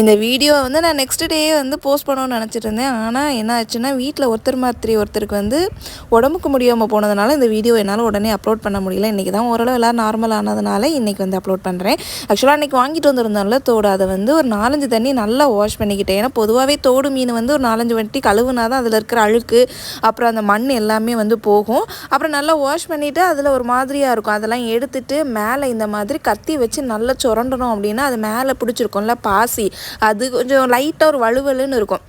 இந்த வீடியோ வந்து நான் நெக்ஸ்ட் டே வந்து போஸ்ட் பண்ணணும்னு நினச்சிட்டு இருந்தேன். ஆனால் என்ன ஆச்சுன்னா வீட்டில் ஒருத்தர் மாத்திரி ஒருத்தருக்கு வந்து உடம்புக்கு முடியாமல் போனதுனால இந்த வீடியோ என்னால் உடனே அப்லோட் பண்ண முடியல. இன்றைக்கி தான் ஓரளவு எல்லாம் நார்மல் ஆனதுனால இன்றைக்கி வந்து அப்லோட் பண்ணுறேன் ஆக்சுவலாக அன்றைக்கி வாங்கிட்டு வந்திருந்தோம்ல தோடு. அதை வந்து ஒரு நாலஞ்சு தண்ணி நல்லா வாஷ் பண்ணிக்கிட்டேன். ஏன்னா பொதுவாகவே தோடு மீன் வந்து ஒரு நாலஞ்சு வட்டி கழுவுனா தான் அதில் இருக்கிற அழுக்கு அப்புறம் அந்த மண் எல்லாமே வந்து போகும். அப்புறம் நல்லா வாஷ் பண்ணிவிட்டு அதில் ஒரு மாதிரியாக இருக்கும். அதெல்லாம் எடுத்துட்டு மேலே இந்த மாதிரி கத்தி வச்சு நல்லா சுரண்டணும் அப்படின்னா அது மேலே பிடிச்சிருக்கும்ல பாசி. அது கொஞ்சம் லைட்டாக ஒரு வலுவலுன்னு இருக்கும்.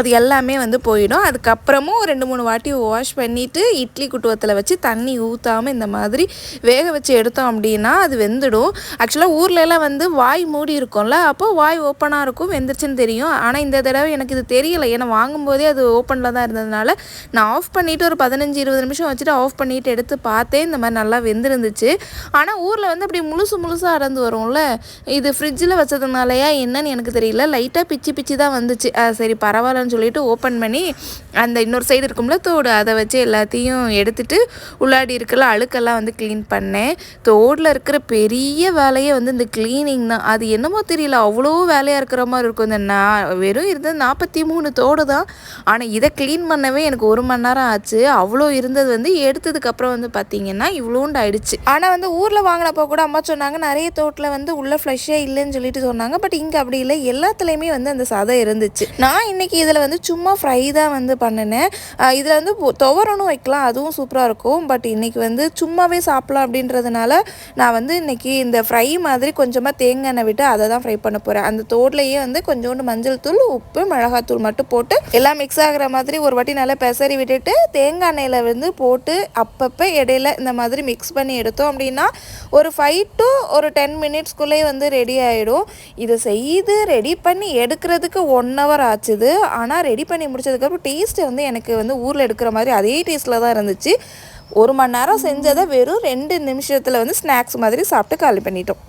அது எல்லாமே வந்து போயிடும். அதுக்கப்புறமும் ரெண்டு மூணு வாட்டி வாஷ் பண்ணிவிட்டு இட்லி குட்டுவத்தில் வச்சு தண்ணி ஊற்றாமல் இந்த மாதிரி வேக வச்சு எடுத்தோம் அப்படின்னா அது வெந்துடும். ஆக்சுவலாக ஊர்லலாம் வந்து வாய் மூடி இருக்கும்ல அப்போ வாய் ஓப்பனாக இருக்கும் வெந்துருச்சுன்னு தெரியும். ஆனால் இந்த தடவை எனக்கு இது தெரியலை. ஏன்னா வாங்கும்போதே அது ஓப்பனில் தான் இருந்ததுனால நான் ஆஃப் பண்ணிவிட்டு ஒரு பதினஞ்சு இருபது நிமிஷம் வச்சுட்டு ஆஃப் பண்ணிவிட்டு எடுத்து பார்த்தேன். இந்த மாதிரி நல்லா வெந்திருந்துச்சு. ஆனால் ஊரில் வந்து அப்படி முழுசு முழுசாக அறந்து வரும்ல. இது ஃப்ரிட்ஜில் வச்சதுனாலயா என்னன்னு எனக்கு தெரியல. லைட்டாக பிச்சு பிச்சு தான் வந்துச்சு. சரி பரவாயில்லன்னு சொல்லிட்டு ஓப்பன் பண்ணி அந்த இன்னொரு சைடு இருக்கும்ல தோடு. அதை வச்சு எல்லாத்தையும் எடுத்துட்டு உள்ளாடி இருக்கல அழுக்கெல்லாம் வந்து க்ளீன் பண்ணேன். தோடில் இருக்கிற பெரிய வேலையே வந்து இந்த க்ளீனிங் தான். அது என்னமோ தெரியல. அவ்வளோ வேலையாக இருக்கிற மாதிரி இருக்கும். இந்த நான் வெறும் இருந்தது நாற்பத்தி மூணு தோடு தான். ஆனால் இதை க்ளீன் பண்ணவே எனக்கு ஒரு மணி நேரம் ஆச்சு. அவ்வளோ இருந்தது வந்து எடுத்ததுக்கப்புறம் வந்து பார்த்தீங்கன்னா இவ்வளோண்டு ஆயிடுச்சு. ஆனால் வந்து ஊரில் வாங்கினப்போ கூட அம்மா சொன்னாங்க நிறைய தோட்டில் வந்து உள்ள ஃப்ளஷ்ஷே இல்லைன்னு சொல்லிட்டு சொன்னாங்க. பட் இங்கே அப்படி இல்லை. எல்லாத்துலேயுமே வந்து அந்த சதை இருந்துச்சு. நான் இன்னைக்கு இதில் வந்து சும்மா ஃப்ரை தான் வந்து பண்ணினேன். இதில் வந்து துவரணும் வைக்கலாம் அதுவும் சூப்பராக இருக்கும். பட் இன்றைக்கி வந்து சும்மாவே சாப்பிட்லாம் அப்படின்றதுனால நான் வந்து இன்னைக்கு இந்த ஃப்ரை மாதிரி கொஞ்சமாக தேங்காய் எண்ணெய் விட்டு அதை தான் ஃப்ரை பண்ண போகிறேன் அந்த தோட்லேயே வந்து கொஞ்சோண்டு மஞ்சள் தூள் உப்பு மிளகாத்தூள் மட்டும் போட்டு எல்லாம் மிக்ஸ் ஆகிற மாதிரி ஒரு வாட்டி நல்லா பெசரி விட்டுட்டு தேங்காய் எண்ணெயில் வந்து போட்டு அப்பப்போ இடையில இந்த மாதிரி மிக்ஸ் பண்ணி எடுத்தோம் அப்படின்னா ஒரு ஃபைவ் டு ஒரு டென் மினிட்ஸ்க்குள்ளேயே வந்து ரெடி ஆகிடும் இதை செய்து ரெடி பண்ணி எடுக்கிறதுக்கு ஒன் ஹவர் ஆச்சுது. ஆனால் ரெடி பண்ணி முடிச்சதுக்கப்புறம் டேஸ்ட்டு வந்து எனக்கு வந்து ஊரில் எடுக்கிற மாதிரி அதே டேஸ்ட்டில் தான் இருந்துச்சு. ஒரு மணி நேரம் செஞ்சதை வெறும் ரெண்டு நிமிஷத்தில் வந்து ஸ்நாக்ஸ் மாதிரி சாப்பிட்டு காலி பண்ணிட்டோம்.